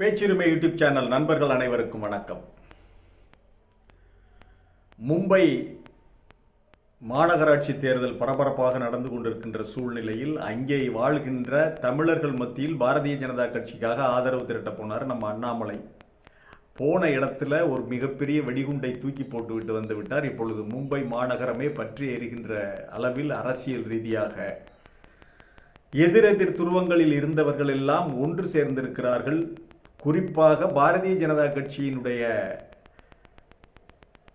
பேச்சுரிமை YouTube channel நண்பர்கள் அனைவருக்கும் வணக்கம். மும்பை மாநகராட்சி தேர்தல் பரபரப்பாக நடந்து கொண்டிருக்கின்ற சூழ்நிலையில் அங்கே வாழ்கின்ற தமிழர்கள் மத்தியில் பாரதிய ஜனதா கட்சிக்காக ஆதரவு திரட்ட போனார் நம்ம அண்ணாமலை. போன இடத்துல ஒரு மிகப்பெரிய வெடிகுண்டை தூக்கி போட்டுவிட்டு வந்து விட்டார். இப்பொழுது மும்பை மாநகரமே பற்றி எறிகின்ற அளவில் அரசியல் ரீதியாக எதிரெதிர் துருவங்களில் இருந்தவர்கள் எல்லாம் ஒன்று சேர்ந்திருக்கிறார்கள். குறிப்பாக பாரதிய ஜனதா கட்சியினுடைய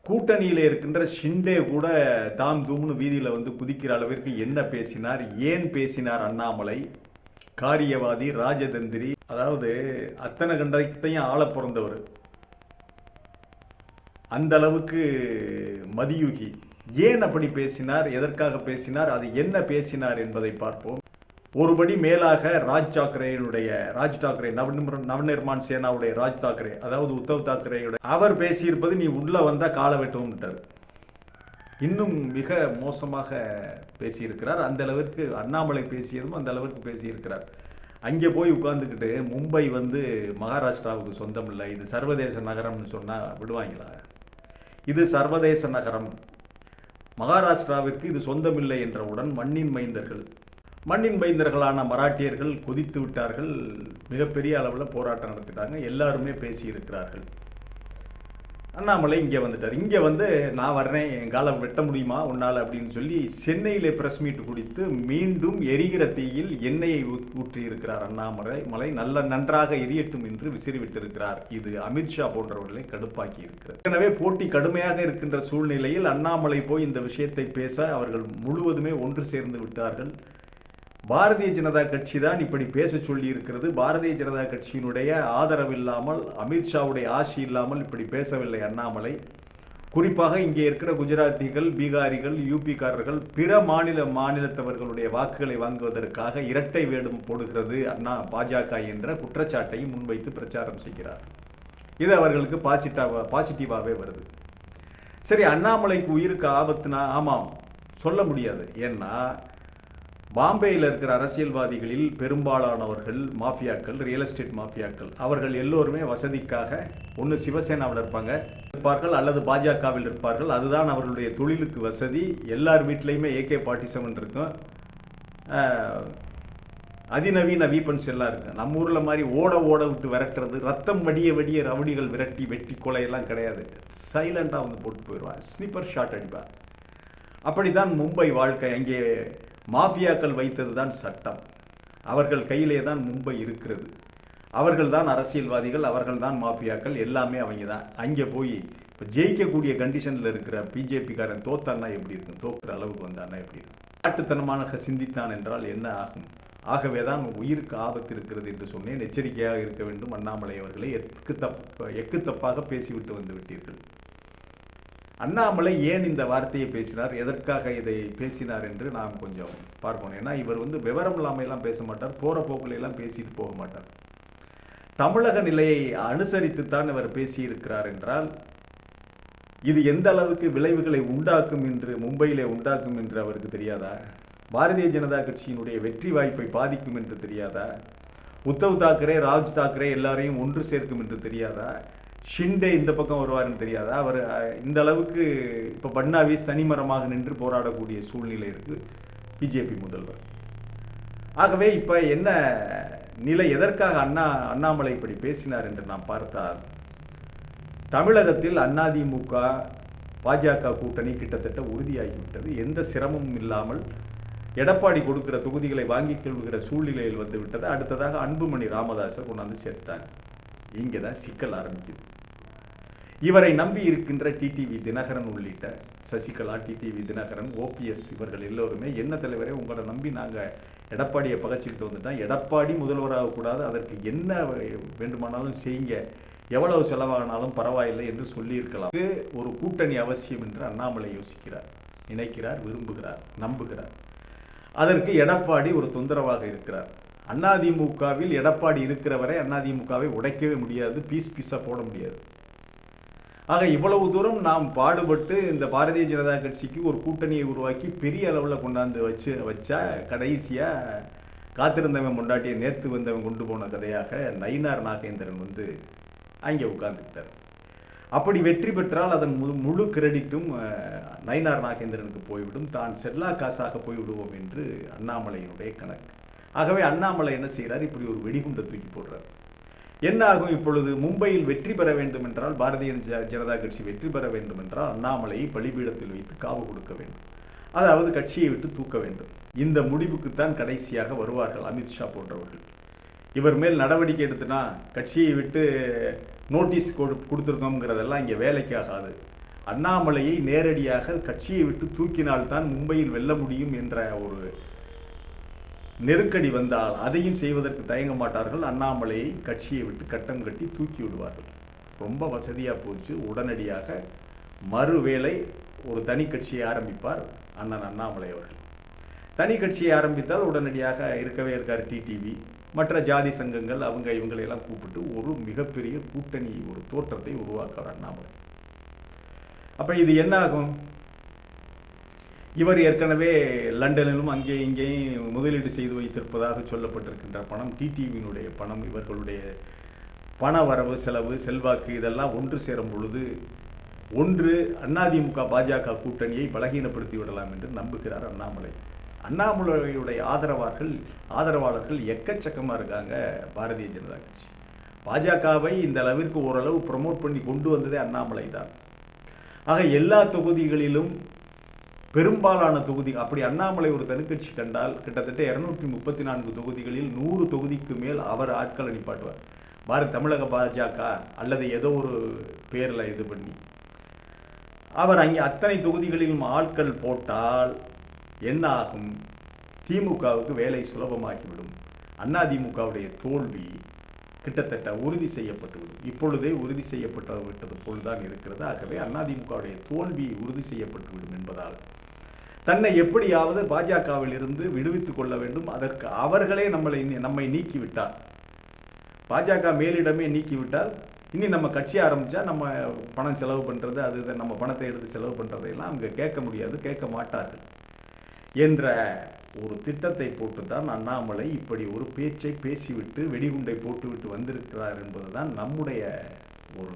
கூட்டணியில் இருக்கின்ற ஷிண்டே கூட தாம் தூம்னு வீதியில் வந்து குதிக்கிற அளவிற்கு என்ன பேசினார் ஏன் பேசினார் அண்ணாமலை? காரியவாதி ராஜதந்திரி அதாவது அத்தனை கண்டத்தையும் ஆள பிறந்தவர். அந்த அளவுக்கு மதியுகி. ஏன் அப்படி பேசினார் எதற்காக பேசினார் அது என்ன பேசினார் என்பதை பார்ப்போம். ஒருபடி மேலாக ராஜ் தாக்கரேனுடைய ராஜ் தாக்கரே நவநிர்மான் சேனாவுடைய ராஜ் தாக்கரே அதாவது உத்தவ் தாக்கரேயுடைய அவர் பேசியிருப்பது நீ உள்ள வந்தா காலை வெட்டுவோம்ட்டார் இன்னும் மிக மோசமாக பேசியிருக்கிறார். அந்த அளவிற்கு அண்ணாமலை பேசியதும் அந்த அளவிற்கு பேசியிருக்கிறார். அங்கே போய் உட்கார்ந்துக்கிட்டு மும்பை வந்து மகாராஷ்டிராவுக்கு சொந்தம் இல்லை. இது சர்வதேச நகரம்னு சொன்னால் விடுவாங்களா? இது சர்வதேச நகரம். மகாராஷ்டிராவிற்கு இது சொந்தமில்லை என்றவுடன் மண்ணின் மைந்தர்கள் மண்ணின் பைந்தர்களான மராட்டியர்கள் கொதித்து விட்டார்கள். மிகப்பெரிய அளவில் போராட்டம் நடத்திட்டாங்க. எல்லாருமே பேசியிருக்கிறார்கள். அண்ணாமலை இங்கே வந்துட்டார். இங்கே வந்து நான் வர்றேன். என் காலை வெட்ட முடியுமா? உன்னால் அப்படின்னு சொல்லி சென்னையிலே பிரஸ் மீட் குடித்து மீண்டும் எரிகிற தீயில் எண்ணெயை ஊ- ஊற்றி இருக்கிறார் அண்ணாமலை. மலை நல்ல நன்றாக எரியட்டும் என்று விசிறிவிட்டிருக்கிறார். இது அமித்ஷா போன்றவர்களை கடுப்பாக்கி இருக்கிறார் எனவே போட்டி கடுமையாக இருக்கின்ற சூழ்நிலையில் அண்ணாமலை போய் இந்த விஷயத்தை பேச அவர்கள் முழுவதுமே ஒன்று சேர்ந்து விட்டார்கள். பாரதிய ஜனதா கட்சி தான் இப்படி பேச சொல்லி இருக்கிறது. பாரதிய ஜனதா கட்சியினுடைய ஆதரவு இல்லாமல் அமித்ஷாவுடைய ஆட்சி இல்லாமல் இப்படி பேசவில்லை அண்ணாமலை. குறிப்பாக இங்கே இருக்கிற குஜராத்திகள் பீகாரிகள் யூபிக்காரர்கள் பிற மாநில மாநிலத்தவர்களுடைய வாக்குகளை வாங்குவதற்காக இரட்டை வேடம் போடுகிறது அண்ணா பாஜக என்ற குற்றச்சாட்டையும் முன்வைத்து பிரச்சாரம் செய்கிறார். இது அவர்களுக்கு பாசிட்டாவா பாசிட்டிவாகவே வருது. சரி அண்ணாமலைக்கு உயிருக்கு ஆபத்துனா ஆமாம் சொல்ல முடியாது. ஏன்னா பாம்பேயில் இருக்கிற அரசியல்வாதிகளில் பெரும்பாலானவர்கள் மாஃபியாக்கள் ரியல் எஸ்டேட் மாஃபியாக்கள். அவர்கள் எல்லோருமே வசதிக்காக ஒன்று சிவசேனாவில் இருப்பாங்க. இருப்பார்கள் அல்லது பாஜகவில் இருப்பார்கள். அதுதான் அவர்களுடைய தொழிலுக்கு வசதி. எல்லார் வீட்லேயுமே ஏகே ஃபார்ட்டி செவன் இருக்கும் அதிநவீன வீப்பன்ஸ் எல்லாம் இருக்கு. நம்ம ஊரில் மாதிரி ஓட ஓட விட்டு விரட்டுறது ரத்தம் வடிய வடிய ரவுடிகள் விரட்டி வெட்டி கொலையெல்லாம் கிடையாது. சைலண்டாக வந்து போட்டு போயிடுவான் ஸ்னிப்பர் ஷாட் அடிப்பான் அப்படித்தான் மும்பை வாழ்க்கை அங்கே மாஃபியாக்கள் வைத்தது தான் சட்டம். அவர்கள் கையிலே தான் மும்பை இருக்கிறது. அவர்கள் தான் அரசியல்வாதிகள் அவர்கள் தான் மாஃபியாக்கள் எல்லாமே அவங்க தான். அங்கே போய் இப்போ ஜெயிக்கக்கூடிய கண்டிஷனில் இருக்கிற பிஜேபிக்காரன் தோத்தான்னா எப்படி இருக்கும்? தோக்குற அளவுக்கு வந்தான்னா எப்படி இருக்கும்? காட்டுத்தனமாக சிந்தித்தான் என்றால் என்ன ஆகும்? ஆகவே தான் உயிருக்கு ஆபத்து இருக்கிறது என்று சொன்னேன். எச்சரிக்கையாக இருக்க வேண்டும். அண்ணாமலை அவர்களை எக்கு தப்பு எக்கு தப்பாக பேசிவிட்டு வந்து விட்டீர்கள். அண்ணாமலை ஏன் இந்த வார்த்தையை பேசினார்? எதற்காக இதை பேசினார் என்று நாம் கொஞ்சம் பார்க்கணும் ஏன்னா இவர் வந்து விவரம் இல்லாமையெல்லாம் பேச மாட்டார் போகிற போக்குலையெல்லாம் பேசிட்டு போக மாட்டார். தமிழக நிலையை அனுசரித்துத்தான் இவர் பேசியிருக்கிறார் என்றால் இது எந்த அளவுக்கு விளைவுகளை உண்டாக்கும் என்று மும்பையிலே உண்டாக்கும் என்று அவருக்கு தெரியாதா? பாரதிய ஜனதா கட்சியினுடைய வெற்றி வாய்ப்பை பாதிக்கும் என்று தெரியாதா? உத்தவ் தாக்கரே ராஜ் தாக்கரே எல்லாரையும் ஒன்று சேர்க்கும் என்று தெரியாதா? ஷிண்டே இந்த பக்கம் வருவாருன்னு தெரியாதா? அவர் இந்த அளவுக்கு இப்போ பட்னாவிஸ் தனிமரமாக நின்று போராடக்கூடிய சூழ்நிலை இருக்கு பிஜேபி முதல்வர். ஆகவே இப்போ என்ன நிலை எதற்காக அண்ணா அண்ணாமலை இப்படி பேசினார் என்று நாம் பார்த்தால் தமிழகத்தில் அதிமுக பாஜக கூட்டணி கிட்டத்தட்ட உறுதியாகிவிட்டது. எந்த சிரமமும் இல்லாமல் எடப்பாடி கொடுக்கிற தொகுதிகளை வாங்கிக் கொள்கிற சூழ்நிலையில் வந்துவிட்டது. அடுத்ததாக அன்புமணி ராமதாஸை கொண்டாந்து சேர்த்துட்டாங்க. இங்கே தான் சிக்கல் ஆரம்பிக்குது. இவரை நம்பி இருக்கின்ற டிடிவி தினகரன் உள்ளிட்ட சசிகலா டிடிவி தினகரன் ஓபிஎஸ் இவர்கள் எல்லோருமே என்ன தலைவரே உங்களை நம்பி நாங்கள் எடப்பாடியை பகச்சிக்கிட்டு வந்துட்டோம். எடப்பாடி முதல்வராக கூடாது அதற்கு என்ன வேண்டுமானாலும் செய்யுங்க. எவ்வளவு செலவாகினாலும் பரவாயில்லை என்று சொல்லியிருக்கலாம். இது ஒரு கூட்டணி அவசியம் என்று அண்ணாமலை யோசிக்கிறார். நினைக்கிறார் விரும்புகிறார் நம்புகிறார். அதற்கு எடப்பாடி ஒரு தொந்தரவாக இருக்கிறார். அதிமுகவில் எடப்பாடி இருக்கிற வரை அதிமுகவை உடைக்கவே முடியாது பீஸ் பீஸாக போட முடியாது. ஆக இவ்வளவு தூரம் நாம் பாடுபட்டு இந்த பாரதிய ஜனதா கட்சிக்கு ஒரு கூட்டணியை உருவாக்கி பெரிய அளவில் கொண்டாந்து வச்சு வச்சா கடைசியாக காத்திருந்தவன் கொண்டாட்டிய நேத்து வந்தவன் கொண்டு போன கதையாக நயினார் நாகேந்திரன் வந்து அங்கே உட்கார்ந்துக்கிட்டார் அப்படி வெற்றி பெற்றால் அதன் முழு முழு கிரெடிட்டும் நயினார் நாகேந்திரனுக்கு போய்விடும். தான் செல்லா காசாக போய்விடுவோம் என்று அண்ணாமலையினுடைய கணக்கு. ஆகவே அண்ணாமலை என்ன செய்கிறார் இப்படி ஒரு வெடிகுண்டை தூக்கி போடுறார். என்ன ஆகும் இப்பொழுது? மும்பையில் வெற்றி பெற வேண்டும் என்றால் பாரதிய ஜ- ஜனதா கட்சி வெற்றி பெற வேண்டும் என்றால் அண்ணாமலையை பலிபீடத்தில் வைத்து காவு கொடுக்க வேண்டும். அதாவது கட்சியை விட்டு தூக்க வேண்டும். இந்த முடிவுக்குத்தான் கடைசியாக வருவார்கள் அமித்ஷா போன்றவர்கள். இவர் மேல் நடவடிக்கை எடுத்துனா கட்சியை விட்டு நோட்டீஸ் கொடு கொடுத்துருக்கோங்கிறதெல்லாம் இங்கே வேலைக்கு ஆகாது. அண்ணாமலையை நேரடியாக கட்சியை விட்டு தூக்கினால்தான் மும்பையில் வெல்ல முடியும் என்ற ஒரு நெருக்கடி வந்தால் அதையும் செய்வதற்கு தயங்க மாட்டார்கள். அண்ணாமலையை கட்சியை விட்டு கட்டம் கட்டி தூக்கி விடுவார்கள். ரொம்ப வசதியாக போச்சு. உடனடியாக மறுவேளை ஒரு தனி கட்சியை ஆரம்பிப்பார் அண்ணன் அண்ணாமலை அவர்கள். தனி கட்சியை ஆரம்பித்தால் உடனடியாக இருக்கவே இருக்கார் டிடிவி மற்ற ஜாதி சங்கங்கள் அவங்க இவங்களையெல்லாம் கூப்பிட்டு ஒரு மிகப்பெரிய கூட்டணி ஒரு தோற்றத்தை உருவாக்குவார் அண்ணாமலை. அப்போ இது என்ன ஆகும்? இவர் ஏற்கனவே லண்டனிலும் அங்கே இங்கேயும் முதலீடு செய்து வைத்திருப்பதாக சொல்லப்பட்டிருக்கின்ற பணம் டிடிவியினுடைய பணம் இவர்களுடைய பண வரவு செலவு செல்வாக்கு இதெல்லாம் ஒன்று சேரும் பொழுது ஒன்று அதிமுக பாஜக கூட்டணியை பலகீனப்படுத்தி விடலாம் என்று நம்புகிறார் அண்ணாமலை. அண்ணாமலையுடைய ஆதரவார்கள் ஆதரவாளர்கள் எக்கச்சக்கமாக இருக்காங்க பாரதிய ஜனதா கட்சி. பாஜகவை இந்த அளவிற்கு ஓரளவு ப்ரமோட் பண்ணி கொண்டு வந்ததே அண்ணாமலை தான் ஆக எல்லா தொகுதிகளிலும் பெரும்பாலான தொகுதி அப்படி அண்ணாமலை ஒரு தனிக்கட்சி கண்டால் கிட்டத்தட்ட இருநூற்றி முப்பத்தி நான்கு தொகுதிகளில் நூறு தொகுதிக்கு மேல் அவர் ஆட்களை நிப்பாட்டுவார். பாரத் தமிழக பாஜக அல்லது ஏதோ ஒரு பேரில் இது பண்ணி. அவர் அங்கே அத்தனை தொகுதிகளிலும் ஆட்கள் போட்டால் என்ன ஆகும்? திமுகவுக்கு வேலை சுலபமாகிவிடும். அதிமுகவுடைய தோல்வி கிட்டத்தட்ட உறுதி செய்யப்பட்டுவிடும். இப்பொழுதே உறுதி செய்யப்பட்டு விட்டது போல்தான் இருக்கிறது. ஆகவே அதிமுகவுடைய தோல்வி உறுதி செய்யப்பட்டுவிடும் என்பதால். தன்னை எப்படியாவது பாஜகவில் இருந்து விடுவித்துக் கொள்ள வேண்டும். அதற்கு அவர்களே நம்மளை நம்மை நீக்கிவிட்டார். பாஜக மேலிடமே நீக்கிவிட்டால் இனி நம்ம கட்சி ஆரம்பிச்சா நம்ம பணம் செலவு பண்றது அது நம்ம பணத்தை எடுத்து செலவு பண்ணுறதையெல்லாம் அவங்க கேட்க முடியாது கேட்க மாட்டார்கள். என்ற ஒரு திட்டத்தை போட்டுத்தான் அண்ணாமலை இப்படி ஒரு பேச்சை பேசிவிட்டு வெடிகுண்டை போட்டுவிட்டு வந்திருக்கிறார் என்பதுதான் நம்முடைய ஒரு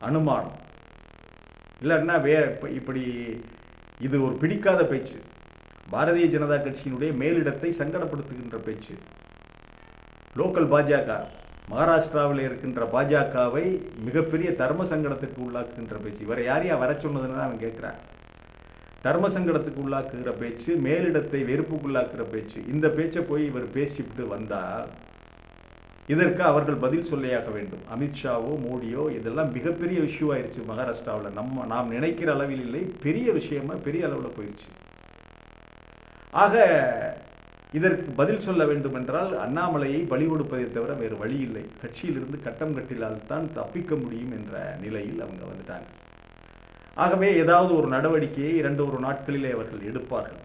அனுமானம். இல்லைன்னா வே இப்ப- இப்படி இது ஒரு பிடிக்காத பேச்சு. பாரதிய ஜனதா கட்சியினுடைய மேலிடத்தை சங்கடப்படுத்துகின்ற பேச்சு. லோக்கல் பாஜக மகாராஷ்டிராவில் இருக்கின்ற பாஜகவை மிகப்பெரிய தர்ம சங்கடத்திற்கு உள்ளாக்குகின்ற பேச்சு. இவரை யாரையா வர சொன்னதுன்னு அவன் கேட்குறான். தர்ம சங்கடத்துக்கு உள்ளாக்குகிற பேச்சு மேலிடத்தை வெறுப்புக்குள்ளாக்குற பேச்சு இந்த பேச்சை போய் இவர் பேசிவிட்டு வந்தால் இதற்கு அவர்கள் பதில் சொல்லியாக வேண்டும். அமித்ஷாவோ மோடியோ இதெல்லாம் மிகப்பெரிய இஷ்யூ ஆயிடுச்சு மகாராஷ்டிராவில். நம்ம நாம் நினைக்கிற அளவில் இல்லை. பெரிய விஷயமா பெரிய அளவில் போயிடுச்சு ஆக இதற்கு பதில் சொல்ல வேண்டும் என்றால் அண்ணாமலையை பலி கொடுப்பதை தவிர வேறு வழி இல்லை. கட்சியிலிருந்து கட்டம் கட்டிலால் தான் தப்பிக்க முடியும் என்ற நிலையில் அவங்க வந்துட்டாங்க. ஆகவே ஏதாவது ஒரு நடவடிக்கையை இரண்டு ஒரு நாட்களிலே அவர்கள் எடுப்பார்கள்.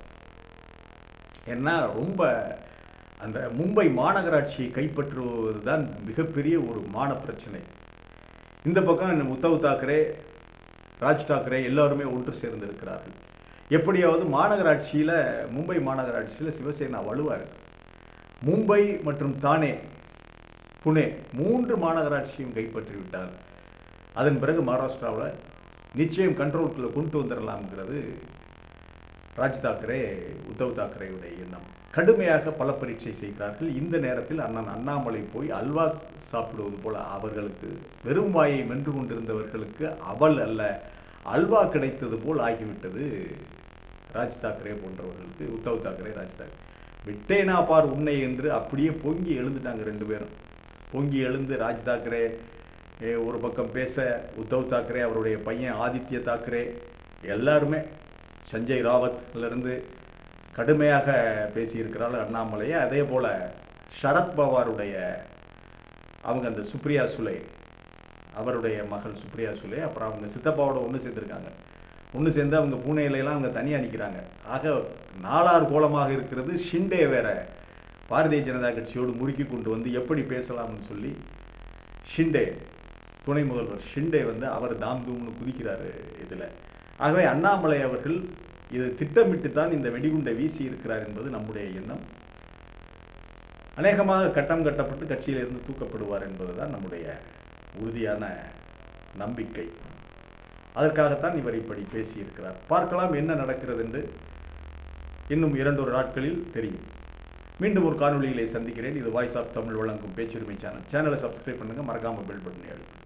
ஏன்னா ரொம்ப அந்த மும்பை மாநகராட்சியை கைப்பற்றுவது தான் மிகப்பெரிய ஒரு மான பிரச்சனை. இந்த பக்கம் உத்தவ் தாக்கரே ராஜ் தாக்கரே எல்லாருமே ஒன்று சேர்ந்திருக்கிறார்கள். எப்படியாவது மாநகராட்சியில் மும்பை மாநகராட்சியில் சிவசேனா வலுவாக இருக்கு. மும்பை மற்றும் தானே புனே மூன்று மாநகராட்சியும் கைப்பற்றி விட்டார் அதன் பிறகு மகாராஷ்டிராவில் நிச்சயம் கண்ட்ரோலுக்குள்ள கொண்டு வந்துடலாம்ங்கிறது ராஜ் தாக்கரே உத்தவ் தாக்கரேயுடைய எண்ணம். கடுமையாக பல பரீட்சை செய்கிறார்கள். இந்த நேரத்தில் அண்ணன் அண்ணாமலை போய் அல்வா சாப்பிடுவது போல அவர்களுக்கு வெறும் வாயை மென்று கொண்டிருந்தவர்களுக்கு அவல் அல்ல அல்வா கிடைத்தது போல் ஆகிவிட்டது ராஜ் தாக்கரே போன்றவர்களுக்கு உத்தவ் தாக்கரே ராஜ் தாக்கரே. விட்டேனா பார் உன்னை என்று அப்படியே பொங்கி எழுந்துட்டாங்க ரெண்டு பேரும். பொங்கி எழுந்து ராஜ் தாக்கரே ஒரு பக்கம் பேச உத்தவ் தாக்கரே அவருடைய பையன் ஆதித்ய தாக்கரே எல்லாருமே சஞ்சய் ராவத்லேருந்து கடுமையாக பேசியிருக்கிறாள் அண்ணாமலையை. அதே போல் சரத்பவாருடைய அவங்க அந்த சுப்ரியா சுலே அவருடைய மகள் சுப்ரியா சுலே அப்புறம் அவங்க சித்தப்பாவோட ஒன்று சேர்ந்துருக்காங்க. ஒன்று சேர்ந்து அவங்க பூனேலையெல்லாம் அவங்க தனியாக நிற்கிறாங்க ஆக நாலாறு கோலமாக இருக்கிறது ஷிண்டே வேற பாரதிய ஜனதா கட்சியோடு முறுக்கி கொண்டு வந்து எப்படி பேசலாம்னு சொல்லி ஷிண்டே துணை முதல்வர் ஷிண்டே வந்து அவர் தாம் தூம்னு குதிக்கிறாரு இதில். ஆகவே அண்ணாமலை அவர்கள் இது திட்டமிட்டு தான் இந்த வெடிகுண்டை வீசி இருக்கிறார் என்பது நம்முடைய எண்ணம். அநேகமாக கட்டம் கட்டப்பட்டு கட்சியிலிருந்து தூக்கப்படுவார் என்பதுதான் நம்முடைய உறுதியான நம்பிக்கை. அதற்காகத்தான் இவர் இப்படி பேசியிருக்கிறார். பார்க்கலாம் என்ன நடக்கிறது என்று இன்னும் இரண்டொரு நாட்களில் தெரியும். மீண்டும் ஒரு காணொளியிலே சந்திக்கிறேன். இது வாய்ஸ் ஆஃப் தமிழ் வழங்கும் பேச்சுரிமை சேனல். சேனலை சப்ஸ்கிரைப் பண்ணுங்கள் மறக்காமல் பெல் பட்டனை அழுத்து